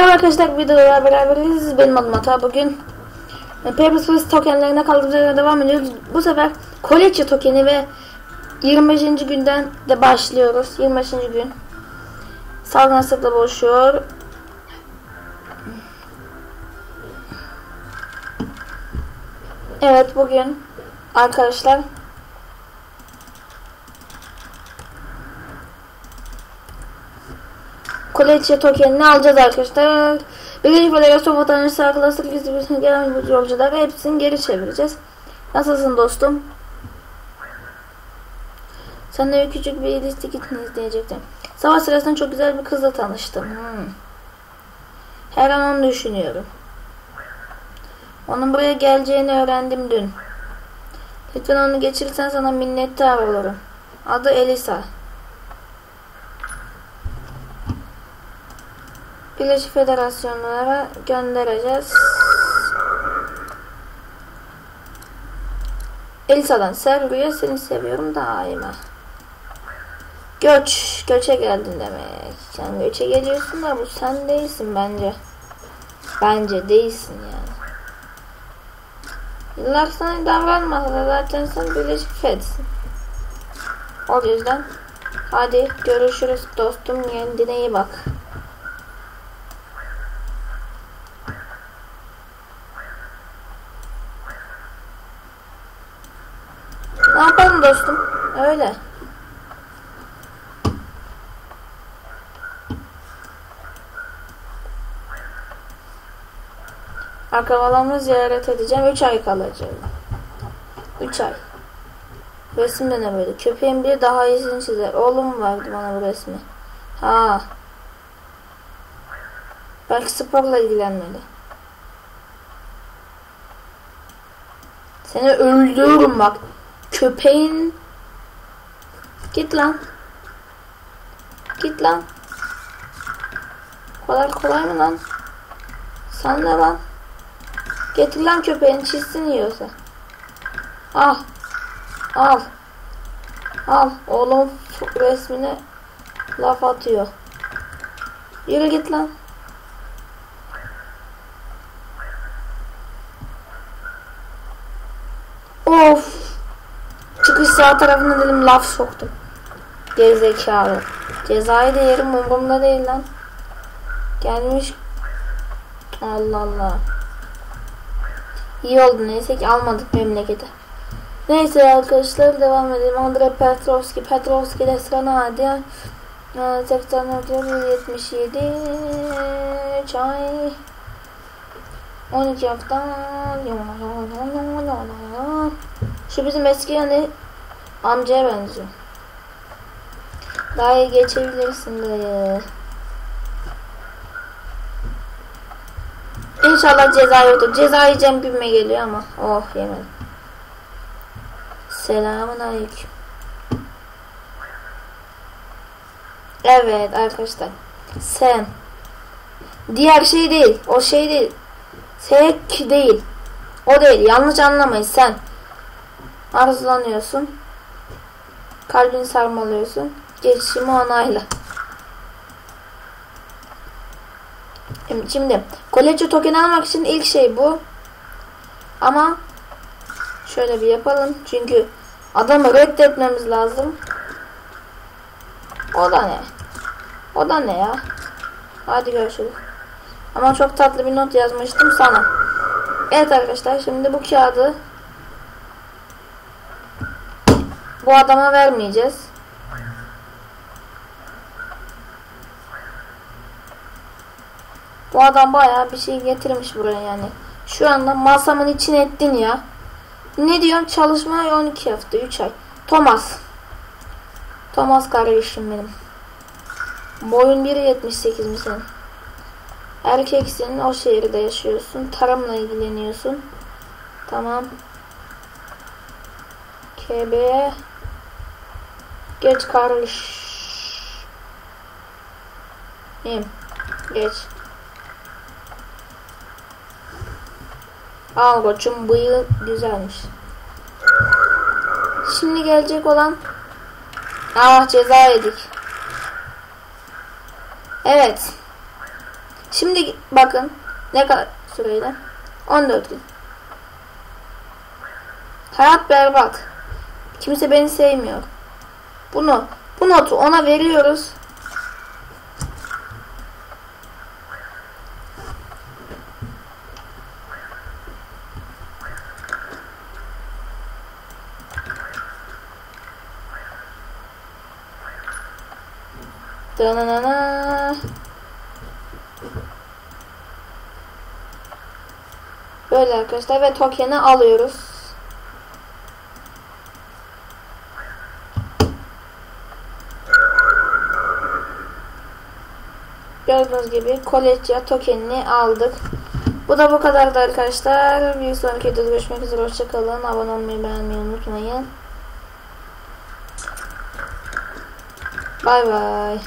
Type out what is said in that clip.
arkadaşlar videoya beraberiz. Benim adım Ata. Bugün Papers, Please tokenlerine kaldığımız yerden devam ediyoruz. Bu sefer Kolekçe tokeni ve 25. günden de başlıyoruz. 25. gün. Salgın hastalıkla boğuşuyor. Evet bugün arkadaşlar Kolekçe tokenini alacağız arkadaşlar. Birinci federasyon vatandaşı arkadaşlar gizli gelen yolcuları hepsini geri çevireceğiz. Nasılsın dostum? Seninle küçük bir ilişki gittiniz diyecektim. Savaş sırasında çok güzel bir kızla tanıştım. Hmm. Her an onu düşünüyorum. Onun buraya geleceğini öğrendim dün. Lütfen onu geçirirsen sana minnettar olurum. Adı Elisa. Birleşik Federasyonlara göndereceğiz. Elisa'dan Serru'ya seni seviyorum daima. Göç, göçe geldin demek. Sen göçe geliyorsun da bu sen değilsin bence. Bence değilsin yani. Yıllar sana davranmasa da zaten sen Birleşik Fed'sin. O yüzden hadi görüşürüz dostum kendine iyi bak. Ne yapalım dostum? Öyle. Akrabalarımı ziyaret edeceğim. 3 ay kalacağım. 3 ay. Resim de ne böyle? Köpeğin biri daha iyisini çizer. Oğlum verdi bana bu resmi. Ha. Belki sporla ilgilenmeli. Seni öldürürüm bak. Köpeğin. Git lan. Git lan. Kolay kolay mı lan? Sen ne lan? Getir lan köpeğin çizsin yiyorsa. Al. Al. Al. Oğlum resmine laf atıyor. Yürü git lan. Sağ tarafına dedim laf soktum. Gerizekalı. Cezayı da yerim umurumda değil lan. Gelmiş. Allah Allah. İyi oldu neyse ki almadık memlekete. Neyse arkadaşlar devam edelim. Andre Petrovski. Petrovski de sıra hadi. 84 77 çay 12 hafta şu bizim eski yani amcaya benziyor. İyi geçebilirsin dayı. İnşallah ceza yoktur. Ceza yiyeceğim gibime geliyor ama. Oh yemedim. Selamun aleyküm. Evet arkadaşlar. Sen. Diğer şey değil. O şey değil. Sek değil. O değil. Yanlış anlamayın sen. Arzulanıyorsun. Kalbini sarmalıyorsun. Geçişimi onayla. Şimdi kolekçe token almak için ilk şey bu. Ama şöyle bir yapalım. Çünkü adamı reddetmemiz lazım. O da ne? O da ne ya? Hadi görüşürüz. Ama çok tatlı bir not yazmıştım sana. Evet arkadaşlar şimdi bu kağıdı bu adama vermeyeceğiz. Bu adam bayağı bir şey getirmiş buraya yani. Şu anda masamın içine ettin ya. Ne diyorsun? Çalışma 12 hafta 3 ay. Thomas. Thomas kardeşim benim. Boyun 1.78 mi sen? Erkeksin. O şehirde yaşıyorsun. Tarımla ilgileniyorsun. Tamam. KB. Geç kardeş. İyiyim. Geç. Al koçum bıyığı güzelmiş. Şimdi gelecek olan Ah ceza yedik. Evet. Şimdi bakın ne kadar süreyle? 14 gün. Hayat berbat. Kimse beni sevmiyor. Bunu bu notu ona veriyoruz. Dananana. Böyle arkadaşlar ve token'i alıyoruz. Gördüğünüz gibi Koletya tokenini aldık. Bu da bu kadardı arkadaşlar. Bir sonraki videoda görüşmek üzere. Hoşçakalın. Abone olmayı beğenmeyi unutmayın. Bay bay.